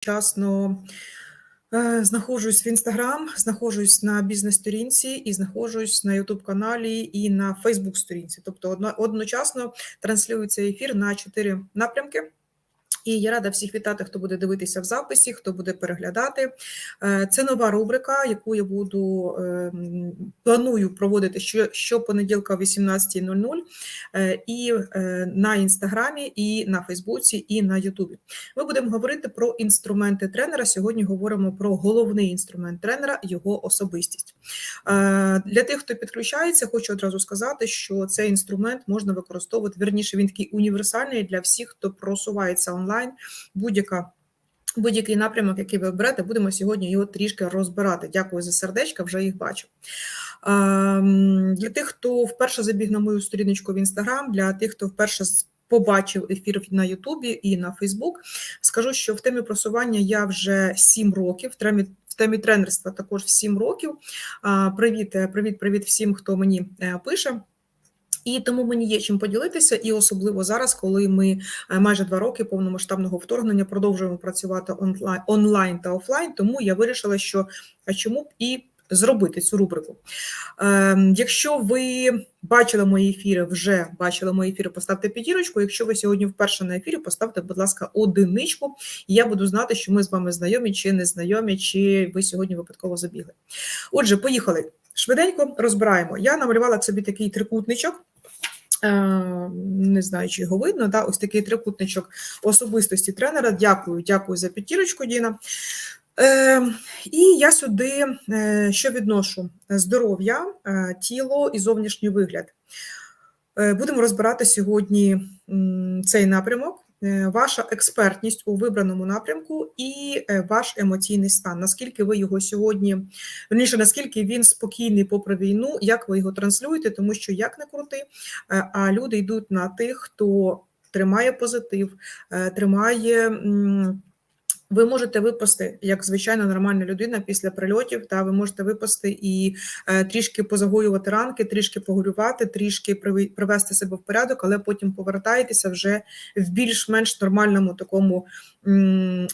одночасно е, знаходжусь в Інстаграм, знаходжусь на бізнес-сторінці і знаходжусь на Ютуб каналі і на Фейсбук сторінці. Тобто одночасно транслюється ефір на чотири напрямки. І я рада всіх вітати, хто буде дивитися в записі, хто буде переглядати. Е, Це нова рубрика, яку я буду е, планую проводити що- щопонеділка о 18.00 е, і на інстаграмі, і на Фейсбуці, і на Ютубі. Ми будемо говорити про інструменти тренера. Сьогодні говоримо про головний інструмент тренера його особистість. Для тих, хто підключається, хочу одразу сказати, що цей інструмент можна використовувати. Верніше, він такий універсальний для всіх, хто просувається онлайн. Будь-яка. Будь-який напрямок, який ви оберете, будемо сьогодні його трішки розбирати. Дякую за сердечка, вже їх бачу. Ем, Для тих, хто вперше забіг на мою сторіночку в Інстаграм, для тих, хто вперше побачив ефір на Ютубі і на Фейсбук, скажу, що в темі просування я вже 7 років, в темі, тренерства також 7 років. Привіт, е, привіт, привіт всім, хто мені е, пише. І тому мені є чим поділитися, і особливо зараз, коли ми е, майже два роки повномасштабного вторгнення продовжуємо працювати онлайн, онлайн та офлайн. Тому я вирішила, що а чому б і зробити цю рубрику. Ем, Якщо ви бачили мої ефіри, вже бачили мої ефіри, поставте п'ятірочку. Якщо ви сьогодні вперше на ефірі, поставте, будь ласка, одиничку, і я буду знати, що ми з вами знайомі чи не знайомі, чи ви сьогодні випадково забігли. Отже, поїхали. Швиденько розбираємо. Я намалювала собі такий трикутничок. Е, Не знаю, чи його видно. Да? Ось такий трикутничок особистості тренера. Дякую, дякую за підтірочку, Діна. Е, і я сюди е, що відношу? Здоров'я, е, тіло і зовнішній вигляд. Е, Будемо розбирати сьогодні цей напрямок, ваша експертність у вибраному напрямку і е, ваш емоційний стан. Наскільки ви його сьогодні, верніше, наскільки він спокійний попри війну, як ви його транслюєте, тому що як не крути, е, а люди йдуть на тих, хто тримає позитив, е, тримає. Ви можете випасти як звичайна нормальна людина після прильотів, та ви можете випасти і е, трішки позагоювати ранки, трішки погулювати, трішки привести себе в порядок, але потім повертаєтеся вже в більш-менш нормальному такому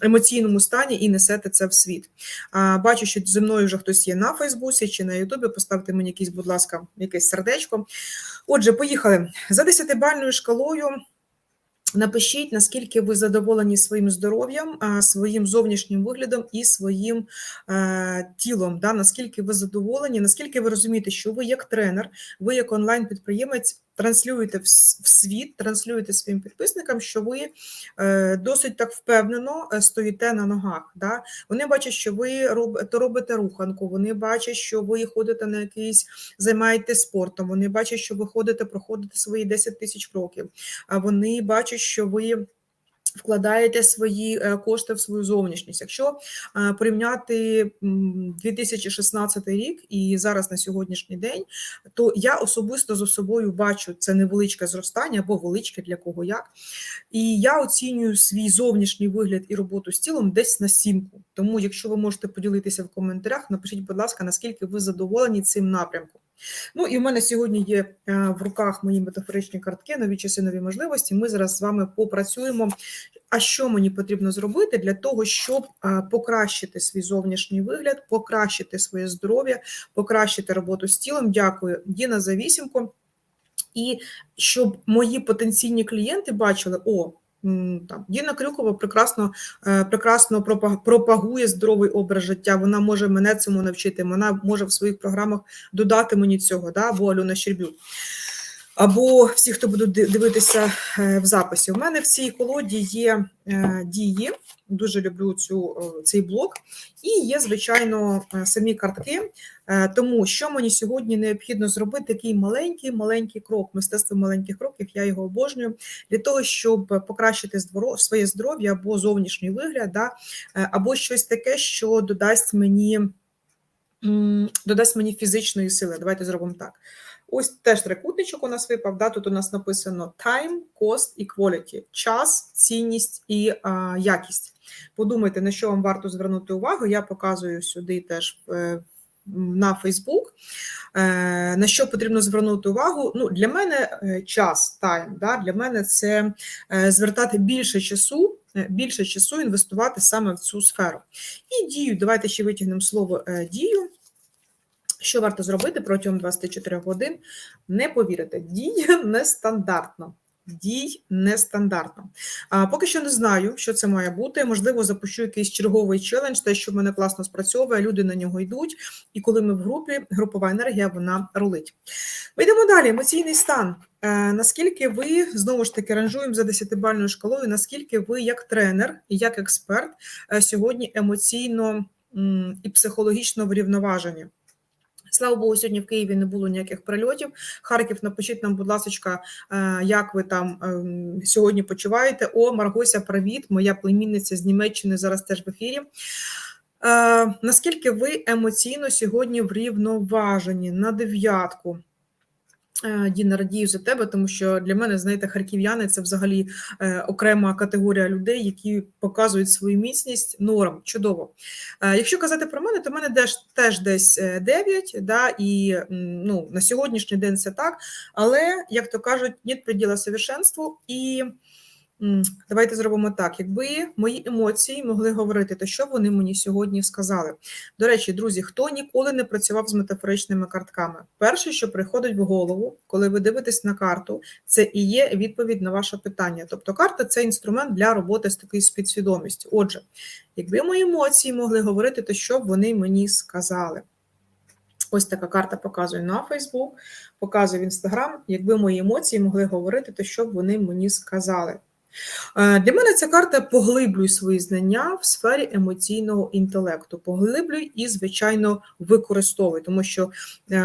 емоційному стані і несете це в світ. А, бачу, що зі мною вже хтось є на Фейсбуці чи на Ютубі. Поставте мені якийсь, будь ласка, якесь сердечко. Отже, поїхали за 10-бальною шкалою. Напишіть, наскільки ви задоволені своїм здоров'ям, своїм зовнішнім виглядом і своїм е, тілом. Да? Наскільки ви задоволені, наскільки ви розумієте, що ви як тренер, ви як онлайн-підприємець транслюєте в, світ, транслюєте своїм підписникам, що ви е, досить так впевнено е, стоїте на ногах. Да? Вони бачать, що ви робите руханку, вони бачать, що ви ходите на якийсь, займаєтесь спортом, вони бачать, що ви ходите, проходите свої 10 тисяч кроків а вони бачать, що ви вкладаєте свої е, кошти в свою зовнішність. Якщо е, порівняти м, 2016 рік і зараз на сьогоднішній день, то я особисто за собою бачу це невеличке зростання або величке для кого як. І я оцінюю свій зовнішній вигляд і роботу з тілом десь на сімку. Тому, якщо ви можете поділитися в коментарях, напишіть, будь ласка, наскільки ви задоволені цим напрямком. Ну і в мене сьогодні є е, в руках мої метафоричні картки, нові часи, нові можливості. Ми зараз з вами попрацюємо. А що мені потрібно зробити для того, щоб е, покращити свій зовнішній вигляд, покращити своє здоров'я, покращити роботу з тілом? Дякую, Діна, за вісімку. І щоб мої потенційні клієнти бачили, о, там Діна Крюкова прекрасно, е, прекрасно пропа- пропагує здоровий образ життя. Вона може мене цьому навчити. Вона може в своїх програмах додати мені цього, да, або Альона Щербюк. Або всі, хто будуть дивитися е, в записі. У мене в цій колоді є е, дії. Дуже люблю цю, е, цей блок. І є, звичайно, самі картки. Тому що мені сьогодні необхідно зробити такий маленький маленький крок, мистецтво маленьких кроків, я його обожнюю, для того, щоб покращити своє здоров'я або зовнішній вигляд, да, або щось таке, що додасть мені, додасть мені фізичної сили. Давайте зробимо так. Ось теж трикутничок у нас випав. Да? Тут у нас написано time, cost і quality. час, цінність і а, якість. Подумайте, на що вам варто звернути увагу. Я показую сюди теж е, на Фейсбук. На що потрібно звернути увагу? Ну, для мене е, час тайм. Да? Для мене це е, звертати більше часу, більше часу інвестувати саме в цю сферу. І дію. Давайте ще витягнемо слово дію. Що варто зробити протягом 24 годин? Не повірите, дія нестандартна. Дій нестандартно. А, поки що не знаю, що це має бути. Можливо, запущу якийсь черговий челендж, те, що в мене класно спрацьовує, люди на нього йдуть. І коли ми в групі, групова енергія вона рулить. Ми йдемо далі. Емоційний стан. Е, наскільки ви знову ж таки ранжуємо за 10-бальною шкалою, наскільки ви як тренер і як експерт е, сьогодні емоційно і психологічно врівноважені? Слава Богу, сьогодні в Києві не було ніяких прильотів. Харків, напишіть нам, будь ласка, як ви там ем, сьогодні почуваєте? О, Маргося, привіт! Моя племінниця з Німеччини зараз теж в ефірі. Е, Наскільки ви емоційно сьогодні врівноважені на дев'ятку? Е, Діна, радію за тебе, тому що для мене, знаєте, харків'яни це взагалі е, окрема категорія людей, які показують свою міцність норм. Чудово. Е, якщо казати про мене, то мене теж, теж десь 9, да, і ну, на сьогоднішній день це так. Але, як то кажуть, нет приділа совершенству. І давайте зробимо так: якби мої емоції могли говорити, то що вони мені сьогодні сказали. До речі, друзі, хто ніколи не працював з метафоричними картками, перше, що приходить в голову, коли ви дивитесь на карту, це і є відповідь на ваше питання. Тобто, карта це інструмент для роботи з такою підсвідомістю. Отже, якби мої емоції могли говорити, то що б вони мені сказали? Ось така карта показує на Facebook, показує в Instagram. Якби мої емоції могли говорити, то що б вони мені сказали? Е, Для мене ця карта поглиблює свої знання в сфері емоційного інтелекту. Поглиблюй і, звичайно, використовуй, тому що е,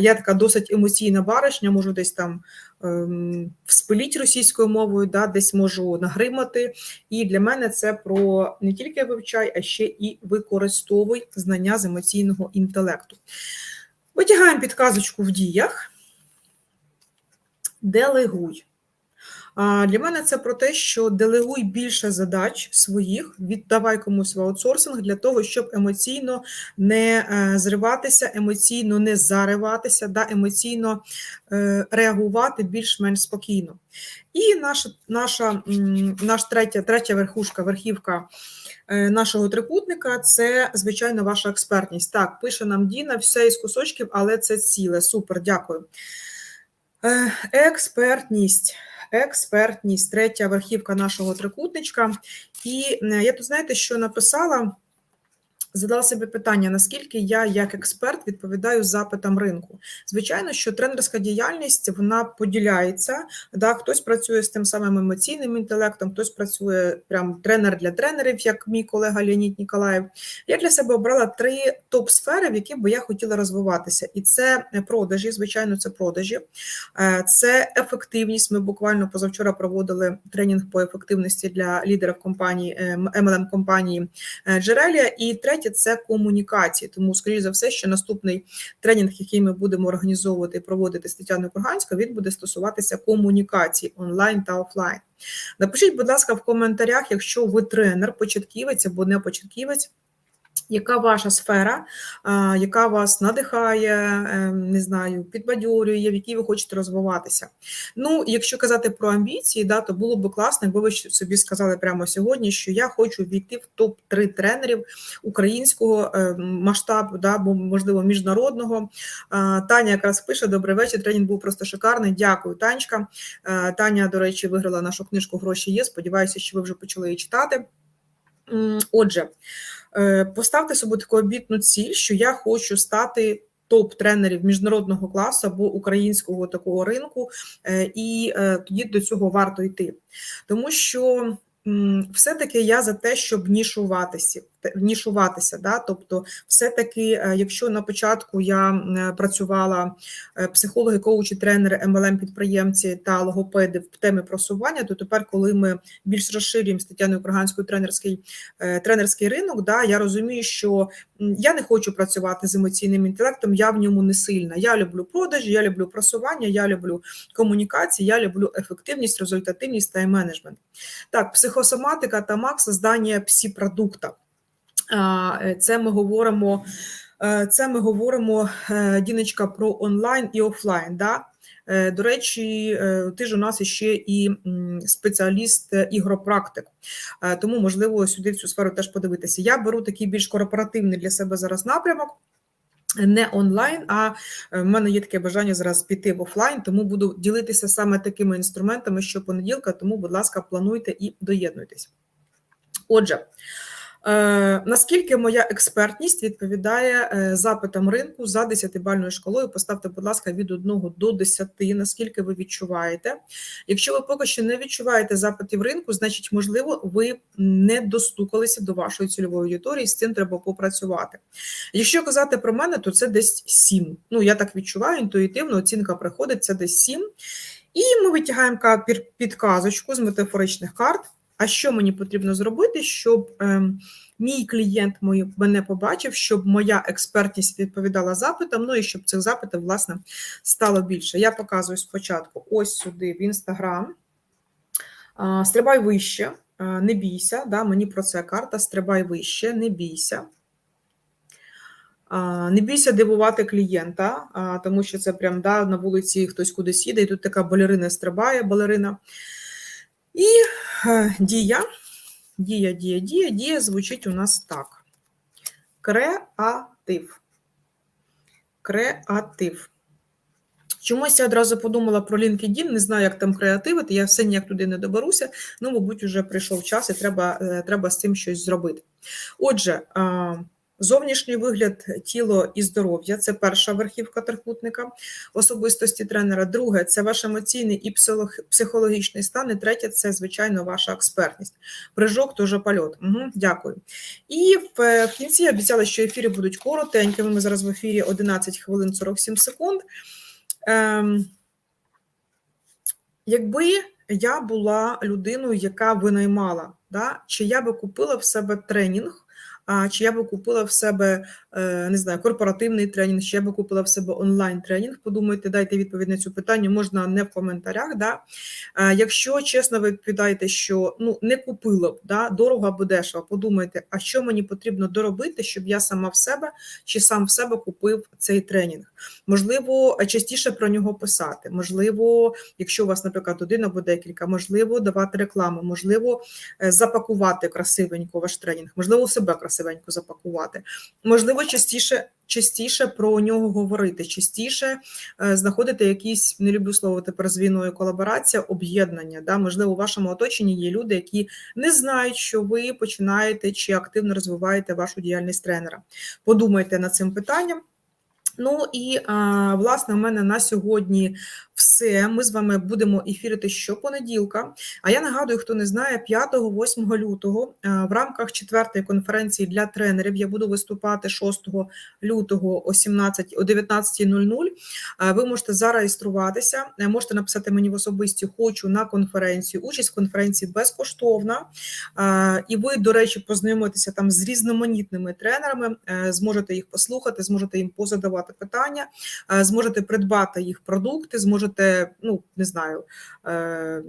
я така досить емоційна баришня, можу десь там ем, вспиліть російською мовою, да, десь можу нагримати. І для мене це про не тільки вивчай, а ще і використовуй знання з емоційного інтелекту. Витягаємо підказочку в діях. Делегуй. Для мене це про те, що делегуй більше задач своїх, віддавай комусь в аутсорсинг для того, щоб емоційно не е, зриватися, емоційно не зариватися, да, емоційно е, реагувати більш-менш спокійно. І наша наша, наш третя, третя верхушка, верхівка е, нашого трикутника це, звичайно, ваша експертність. Так, пише нам Діна, все із кусочків, але це ціле. Супер, дякую. Експертність експертність, третя верхівка нашого трикутничка. І е, я тут, знаєте, що написала? Задала себе питання, наскільки я, як експерт, відповідаю запитам ринку. Звичайно, що тренерська діяльність вона поділяється. Да? Хтось працює з тим самим емоційним інтелектом, хтось працює прям тренер для тренерів, як мій колега Леонід Ніколаєв. Я для себе обрала три топ-сфери, в які би я хотіла розвиватися. І це продажі, звичайно, це продажі, Е, це ефективність. Ми буквально позавчора проводили тренінг по ефективності для лідерів компанії MLM компанії Джерелія. І третє це комунікації. Тому, скоріш за все, що наступний тренінг, який ми будемо організовувати і проводити з Тетяною Курганською, він буде стосуватися комунікації онлайн та офлайн. Напишіть, будь ласка, в коментарях, якщо ви тренер, початківець або не початківець. Яка ваша сфера, яка вас надихає, ем, не знаю, підбадьорює, в якій ви хочете розвиватися? Ну, якщо казати про амбіції, да, то було б класно, якби ви собі сказали прямо сьогодні, що я хочу війти в топ-3 тренерів українського ем, масштабу, да, або можливо міжнародного. Таня якраз пише: Добрий вечір. Тренінг був просто шикарний. Дякую, Танечка. Таня, до речі, виграла нашу книжку Гроші є. Сподіваюся, що ви вже почали її читати. Отже. Е, поставте собі таку обітну ціль, що я хочу стати топ-тренерів міжнародного класу або українського такого ринку, е, і е, тоді до цього варто йти. Тому що все-таки я за те, щоб нішуватися, нішуватися. Да? Тобто, все-таки, е, якщо на початку я е, працювала е, психологи, коучі, тренери, mlm підприємці та логопеди в темі просування, то тепер, коли ми більш розширюємо з Тетяною Курганською тренерський тренерський ринок, да, я розумію, що я не хочу працювати з емоційним інтелектом, я в ньому не сильна. Я люблю продажі, я люблю просування, я люблю комунікації, я люблю ефективність, результативність та менеджмент. Так, психосоматика та мак создання псі продукта. Це ми говоримо Е, Це ми говоримо, е, Діночка, про онлайн і офлайн. Да? Е, До речі, е, ти ж у нас ще і спеціаліст е, ігропрактик, Е, тому можливо сюди в цю сферу теж подивитися. Я беру такий більш корпоративний для себе зараз напрямок. Не онлайн, а е, в мене є таке бажання зараз піти в офлайн, тому буду ділитися саме такими інструментами щопонеділка, тому, будь ласка, плануйте і доєднуйтесь. Отже, е, наскільки моя експертність відповідає е, запитам ринку за 10-бальною шкалою? Поставте, будь ласка, від 1 до 10, наскільки ви відчуваєте. Якщо ви поки що не відчуваєте запитів ринку, значить, можливо, ви не достукалися до вашої цільової аудиторії, з цим треба попрацювати. Якщо казати про мене, то це десь 7. Ну, я так відчуваю, інтуїтивно оцінка приходить, це десь 7. І ми витягаємо підказочку з метафоричних карт. А що мені потрібно зробити, щоб ем, мій клієнт мене побачив, щоб моя експертність відповідала запитам, ну і щоб цих запитів, власне, стало більше. Я показую спочатку ось сюди в Інстаграм. Стрибай вище, не бійся. Да, мені про це карта. Стрибай вище, не бійся. Не бійся дивувати клієнта, тому що це прям да, на вулиці хтось кудись їде, і тут така балерина стрибає, балерина. І е, дія, дія, дія, дія, дія звучить у нас так: креатив. Креатив. Чомусь я одразу подумала про LinkedIn, не знаю, як там креативити, я все ніяк туди не доберуся. Ну, мабуть, вже прийшов час і треба, е, треба з цим щось зробити. Отже, зовнішній вигляд тіло і здоров'я це перша верхівка трикутника особистості тренера. Друге це ваш емоційний і психологічний стан. І третє це, звичайно, ваша експертність. Прыжок теж польот. Угу, дякую. І в, в кінці я обіцяла, що ефіри будуть коротенькими. Ми зараз в ефірі 11 хвилин 47 секунд. Ем, якби я була людиною, яка винаймала, да, чи я би купила в себе тренінг, а, чи я би купила в себе е, не знаю, корпоративний тренінг, чи я би купила в себе онлайн-тренінг. Подумайте, дайте відповідь на цю питання, можна не в коментарях. Да? Е, Якщо чесно, ви відповідаєте, що ну не купила б да, дорого або дешево, подумайте, а що мені потрібно доробити, щоб я сама в себе чи сам в себе купив цей тренінг. Можливо, частіше про нього писати. Можливо, якщо у вас, наприклад, один або декілька, можливо, давати рекламу, можливо, е, запакувати красивенько ваш тренінг, можливо, у себе красивенько запакувати. Можливо, частіше. Частіше про нього говорити, частіше е, знаходити якісь, не люблю слово тепер з колаборація, об'єднання. Да? Можливо, у вашому оточенні є люди, які не знають, що ви починаєте чи активно розвиваєте вашу діяльність тренера. Подумайте над цим питанням. Ну і власне, у мене на сьогодні все. Ми з вами будемо ефірити щопонеділка. А я нагадую, хто не знає, 5-8 лютого в рамках четвертої конференції для тренерів я буду виступати 6 лютого о 17, о 19.00. Ви можете зареєструватися, е, можете написати мені в особисті хочу на конференцію. Участь в конференції безкоштовна. І ви, до речі, познайомитеся там з різноманітними тренерами, е, зможете їх послухати, зможете їм позадавати питання, е, зможете придбати їх продукти, зможете, ну не знаю, е,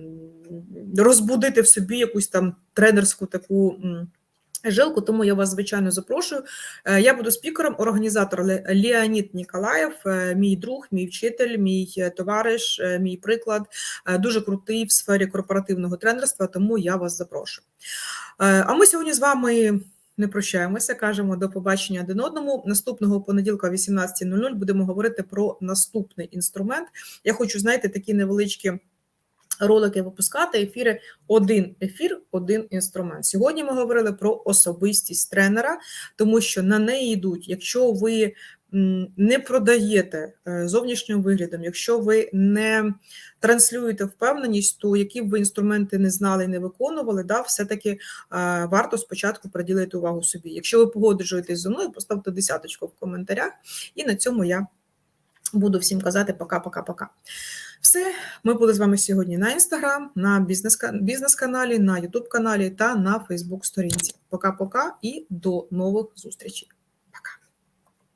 розбудити в собі якусь там тренерську таку. Жилку, тому я вас звичайно запрошую. Е, Я буду спікером, організатор Леонід Ніколаєв, е, мій друг, мій вчитель, мій товариш, мій приклад. Дуже крутий в сфері корпоративного тренерства, тому я вас запрошую. А ми сьогодні з вами не прощаємося, кажемо до побачення один одному. Наступного понеділка о 18.00 будемо говорити про наступний інструмент. Я хочу, знаєте, такі невеличкі ролики випускати, ефіри один ефір, один інструмент. Сьогодні ми говорили про особистість тренера, тому що на неї йдуть, якщо ви не продаєте е, зовнішнім виглядом, якщо ви не транслюєте впевненість, то які б ви інструменти не знали і не виконували, да, все-таки е, варто спочатку приділити увагу собі. Якщо ви погоджуєтесь зі мною, поставте десяточку в коментарях, і на цьому я буду всім казати пока-пока-пока. Все, ми були з вами сьогодні на інстаграм, на бізнес-каналі, на Ютуб каналі та на Фейсбук сторінці. Пока-пока і до нових зустрічей.